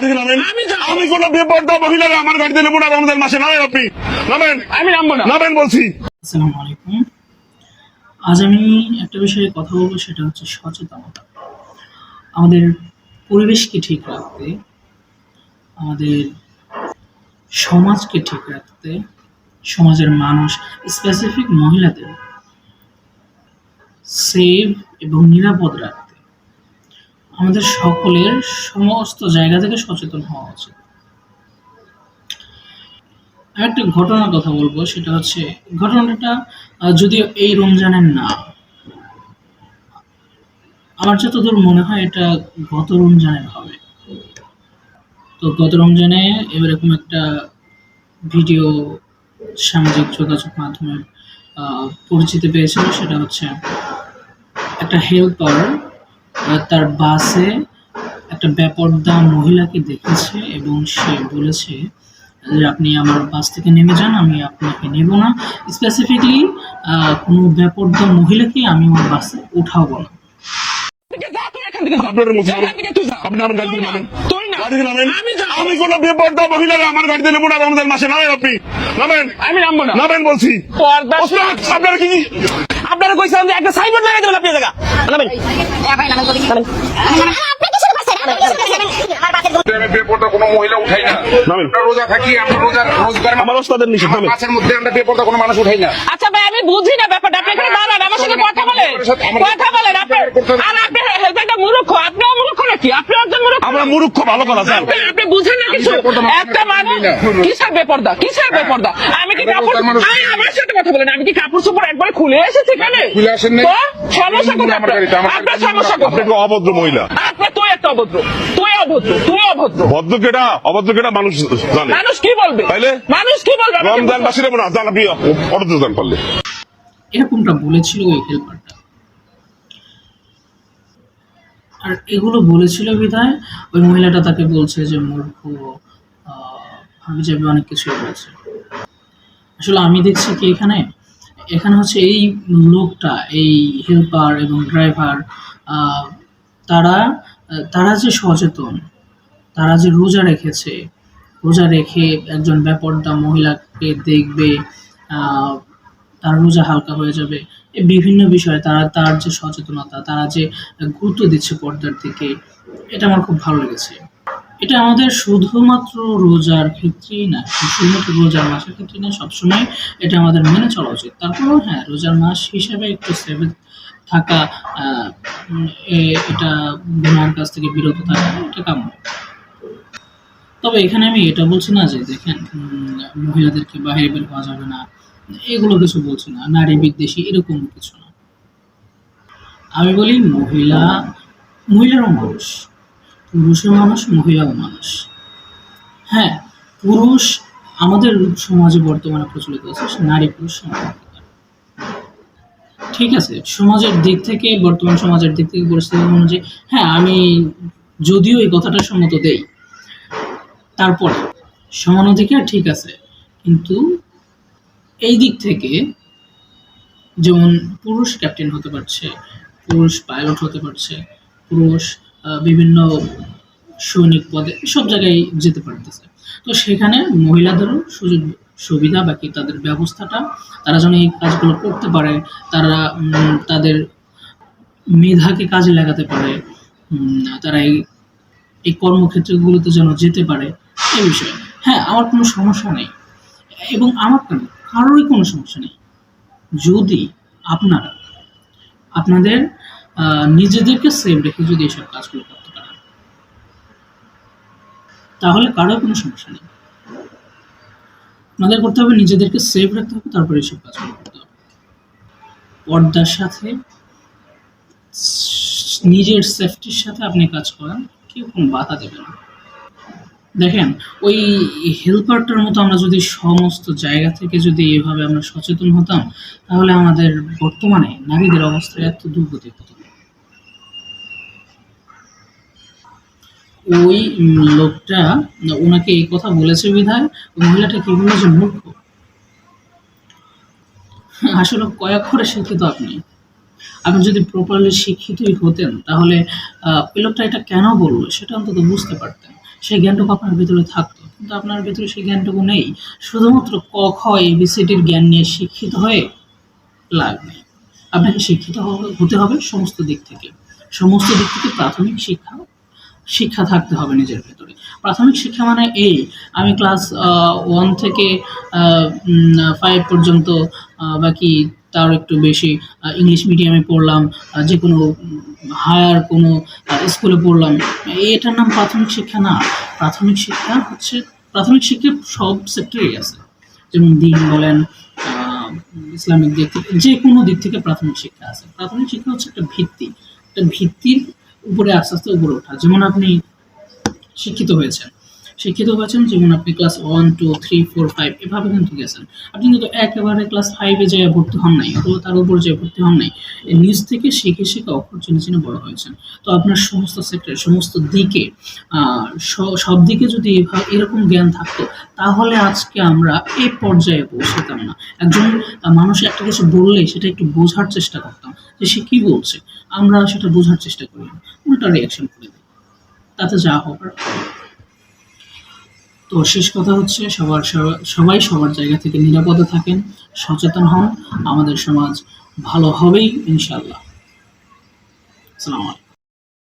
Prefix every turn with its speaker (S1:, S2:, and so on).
S1: গাড়ি থেকে নামেন
S2: আমি
S1: কোনো বেপর্দা মহিলাকে আমার গাড়িতে নেব না রমজান মাসে। নামেন আপনি। নামেন।
S2: আমি নামবো না।
S1: নামেন বলছি।
S3: আসসালামু আলাইকুম। আজ আমি একটা বিষয়ে কথা বলব সেটা হচ্ছে সচেতনতা। আমাদের পরিবেশকে ঠিক রাখতে আমাদের সমাজকে ঠিক রাখতে সমাজের মানুষ স্পেসিফিক মহিলাদের সেভ এবং নিরাপদ রাখতে। আমাদের সকলের সমস্ত জায়গা থেকে সচেতন হওয়া উচিত। একটা ঘটনার কথা বলব, সেটা হচ্ছে ঘটনাটা যদিও এই রমজানের না, আমার যতদূর মনে হয় এটা গত রমজানের হবে। তো গত রমজানে এরকম একটা ভিডিও সামাজিক যোগাযোগ মাধ্যমে পরিচিতি পেয়েছিল, সেটা হচ্ছে একটা হেল্পার তার বাসে একটা বেপর্দা মহিলাকে দেখেছে এবং সে বলেছে যে আপনি আমার বাস থেকে নেমে যান আমি আপনাকে নেব না। স্পেসিফিকলি কোনো বেপর্দা মহিলাকে আমি আমার বাসে উঠাবো না।
S2: আমি যাব।
S1: আমি কোনো বেপর্দা মহিলাকে আমার গাড়িতে নেব না রমজান মাসে নামেন আপনি। নামেন।
S2: আমি নামবো না।
S1: নামেন বলছি।
S2: পর্দা
S1: আপনার কি?
S2: আপনারা কইছিলাম যে একটা সাইনবোর্ড লাগাই দেবেন আপনি জায়গা আচ্ছা ভাই আমি বুঝি না ব্যাপারটা। আপনি এখানে দাঁড়ান আমার সাথে কথা বলেন। কথা বলেন আপনি আর আপনি হেল্পারটা মূর্খ আপনিও মূর্খ নাকি? আপনি একজন মূর্খ?
S1: আমরা মুরুক্ষ ভালো কথা স্যার।
S2: আপনি- বুঝেন না কিছু? একটা মানুষ কিসের বেপর্দা? কিসের বেপর্দা? আমি
S4: আমি
S2: কাপড়
S4: বেপরদা মানুষ।
S2: আরে, আমার সাথে কথা বলেন আমি কি কাপড় চোপড় একবার খুলে এসেছি এখানে?
S4: খুলে আসেন
S2: সমস্যা কোথায়? আপনার সমস্যা
S1: আপনি অভদ্র মহিলা।
S2: আপনার তুই একটা অভদ্র। তুই অভদ্র তুই অভদ্র।
S1: ভদ্র কেটা অভদ্র কেটা মানুষ জানে।
S2: মানুষ কি বলবে?
S1: তাইলে?
S2: মানুষ কি বলবে? আমাকে
S1: রমজান
S2: বলুন।
S1: না। জান আপনি অর্ধ দান পারলে।
S3: এরকমটা বলেছিল ওই হেল্পারটা আর এগুলো বলেছিল বিধায় ওই মহিলাটা তাকে বলছে যে মূর্খ আমি যাবে অনেক কিছুই বলছে। আসলে আমি দেখছি কি এখানে এখানে হচ্ছে এই লোকটা, এই হেল্পার এবং ড্রাইভার তারা তারা যে সচেতন, তারা যে রোজা রেখেছে, রোজা রেখে একজন বেপর্দা মহিলাকে দেখবে তার রোজা হালকা হয়ে যাবে বিভিন্ন বিষয়ে তারা, তার যে সচেতনতা, তারা যে গুরুত্ব দিচ্ছে পর্দার দিকে, এটা আমার খুব ভালো লেগেছে। এটা আমাদের শুধুমাত্র রোজার ক্ষেত্রেই না, শুধুমাত্র রোজার মাসের ক্ষেত্রে না, সবসময় এটা আমাদের মেনে চলা উচিত। তারপরেও হ্যাঁ রোজার মাস হিসেবে একটু সেভে থাকা এটা গুনার কাছ থেকে বিরত থাকা এটা কাম্য। তবে এখানে আমি এটা বলছি না যে দেখেন মহিলাদেরকে বাইরে বের হওয়া যাবে না, এগুলো কিছু বলছি না, নারী বিদ্বেষী এরকম কিছু না। আমি বলি মহিলা, মহিলারও মানুষ। পুরুষও মানুষ, মহিলাও মানুষ। হ্যাঁ পুরুষ আমাদের সমাজে বর্তমানে প্রচলিত আছে নারী পুরুষ ঠিক আছে, সমাজের দিক থেকে, বর্তমান সমাজের দিক থেকে পরিস্থিতি অনুযায়ী হ্যাঁ আমি যদিও এই কথাটা সম্মত দেই। তারপরে, সমান অধিকার ঠিক আছে, কিন্তু এই দিক থেকে যেমন পুরুষ ক্যাপ্টেন হতে পারছে, পুরুষ পাইলট হতে পারছে, পুরুষ বিভিন্ন সৈনিক পদে সব জায়গায় যেতে পারতেছে। তো সেখানে মহিলাদেরও সুযোগ সুবিধা বাকি, তাদের ব্যবস্থাটা, তারা যেন এই কাজগুলো করতে পারে, তারা তাদের মেধাকে কাজে লাগাতে পারে তারা এই এই কর্মক্ষেত্রগুলোতে যেন যেতে পারে, এই বিষয়ে। হ্যাঁ আমার কোনো সমস্যা নেই। এবং আমার কেন, কারোরই কোনো সমস্যা নেই। যদি আপনারা, আপনাদের নিজেদেরকে সেভ রেখে যদি এসব কাজগুলো করতে পারেন তাহলে কারোর কোনো সমস্যা নেই। আমাদের করতে হবে নিজেদেরকে সেভ রাখতে হবে, তারপরে এসব কাজগুলো করতে হবে। পর্দার সাথে, নিজের সেফটির সাথে আপনি কাজ করেন, কেউ কোনো বাধা দেবে না। দেখেন, ওই হেল্পারটার মতো আমরা যদি সমস্ত জায়গা থেকে যদি এভাবে আমরা সচেতন হতাম, তাহলে আমাদের বর্তমানে নারীদের অবস্থা এত দুর্গতি হতো ওই লোকটা ওনাকে এই কথা বলেছে বিধায় মহিলাটা কি বলেছে মূর্খ? আসলে কয়েক করে শিক্ষিত আপনি। আপনি যদি প্রপারলি শিক্ষিতই হতেন, তাহলে ওই লোকটা এটা কেন বলল? সেটা অন্তত বুঝতে পারতেন। সেই জ্ঞানটুকু আপনার ভিতরে থাকতো, কিন্তু আপনার ভিতরে সেই জ্ঞানটুকু নেই। শুধুমাত্র ক, খ এবিসিডির জ্ঞান নিয়ে শিক্ষিত হয়ে লাগবে। আপনাকে শিক্ষিত হতে হবে সমস্ত দিক থেকে। সমস্ত দিক থেকে প্রাথমিক শিক্ষা শিক্ষা থাকতে হবে নিজের ভেতরে। প্রাথমিক শিক্ষা মানে এই, আমি ক্লাস ওয়ান থেকে ফাইভ পর্যন্ত বাকি তার একটু বেশি ইংলিশ মিডিয়ামে পড়লাম যে কোনো হায়ার কোনো স্কুলে পড়লাম। এটার নাম প্রাথমিক শিক্ষা না। প্রাথমিক শিক্ষা হচ্ছে, প্রাথমিক শিক্ষা সব সেক্টরেই আছে। যেমন দিন বলেন ইসলামিক দিক থেকে, যে কোনো দিক থেকে প্রাথমিক শিক্ষা আছে। প্রাথমিক শিক্ষা হচ্ছে একটা ভিত্তি। একটা ভিত্তির উপরে আস্তে আস্তে উপরে ওঠা যেমন আপনি শিক্ষিত হয়েছেন। শিক্ষিত হয়েছেন, যেমন আপনি class one two three four five এভাবে কিন্তু গেছেন। আপনি কিন্তু একেবারে ক্লাস ফাইভে যেয়ে ভর্তি হন নাই, অথবা তার উপর যেয়ে ভর্তি হন নাই নিজ থেকে শিখে শিখে অক্ষর চিনে চিনে বড় হয়েছেন। তো আপনার সমস্ত সেক্টর সমস্ত দিকে সব দিকে যদি এভাবে এরকম জ্ঞান থাকতো, তাহলে আজকে আমরা এই পর্যায়ে পৌঁছতাম না। একজন মানুষ একটা কিছু বললে সেটা একটু বোঝার চেষ্টা করতাম, যে সে কি বলছে? আমরা সেটা বোঝার চেষ্টা করি উল্টা রিয়াকশন করে দিই। তাতে যা হবার হবে। তো শেষ কথা হচ্ছে, সবার সবাই সবার জায়গা থেকে নিরাপদে থাকেন, সচেতন হন, আমাদের সমাজ ভালো হবেই ইনশাল্লাহ আসসালামু আলাইকুম।